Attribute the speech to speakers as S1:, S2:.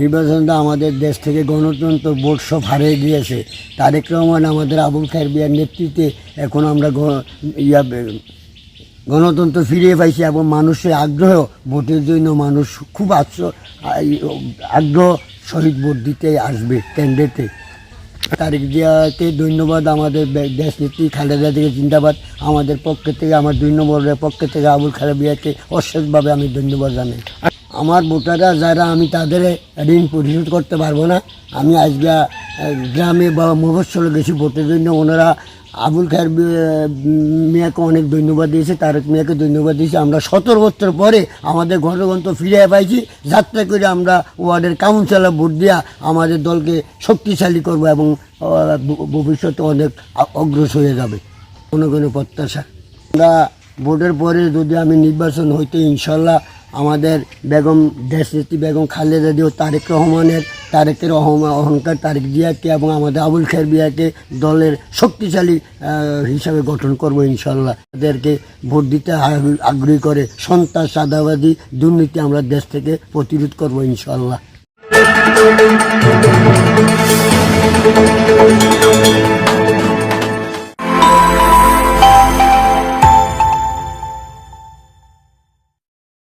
S1: নির্বাচনটা আমাদের দেশ থেকে গণতন্ত্র ভোট সব হারিয়ে গিয়েছে। তারেক রহমান, আমাদের আবুল খায়ের বিয়ার নেতৃত্বে এখন আমরা ইয়া, গণতন্ত্র ফিরিয়ে পাইছি এবং মানুষের আগ্রহ, ভোটের জন্য মানুষ খুব আগ্রহ শহীদ ভোট দিতে আসবে কেন্দ্রেতে। তারেক জিয়াকে ধন্যবাদ আমাদের দেশ নেত্রী খালেদা থেকে জিন্দাবাদ। আমাদের পক্ষ থেকে, আমার দুই নম্বরের পক্ষ থেকে আবুল খালেদ বিয়াকে অশেষভাবে আমি ধন্যবাদ জানাই। আমার ভোটাররা যারা, আমি তাদের ঋণ পরিশোধ করতে পারব না। আমি আজকে গ্রামে বা মফস্বলে গেছি ভোটের জন্য। ওনারা আবুল খায়ের মিয়াকে অনেক ধন্যবাদ দিয়েছে, তারেক মিয়াকে ধন্যবাদ দিয়েছে। আমরা সতেরো বছর পরে আমাদের গণতন্ত্র ফিরে পাইছি। যাত্রা করে আমরা ওয়ার্ডের কাউন্সিলর ভোট দিয়া আমাদের দলকে শক্তিশালী করব এবং ভবিষ্যতে অনেক অগ্রসর হয়ে যাবে। কোনো কোনো প্রত্যাশা? আমরা ভোটের পরে যদি আমি নির্বাচন হইতে ইনশাল্লাহ আমাদের বেগম দেশরতি বেগম খালেদা দিও তারেক রহমানের তারেকের অহংকার তারেক জিয়াকে এবং আমাদের আবুল খের বিয়াকে দলের শক্তিশালী হিসাবে গঠন করব ইনশাল্লাহ তাদেরকে ভোট দিতে আগ্রহী- আগ্রহী করে সন্ত্রাস, সাদাবাদী দুর্নীতি আমরা দেশ থেকে প্রতিরোধ করব ইনশাল্লাহ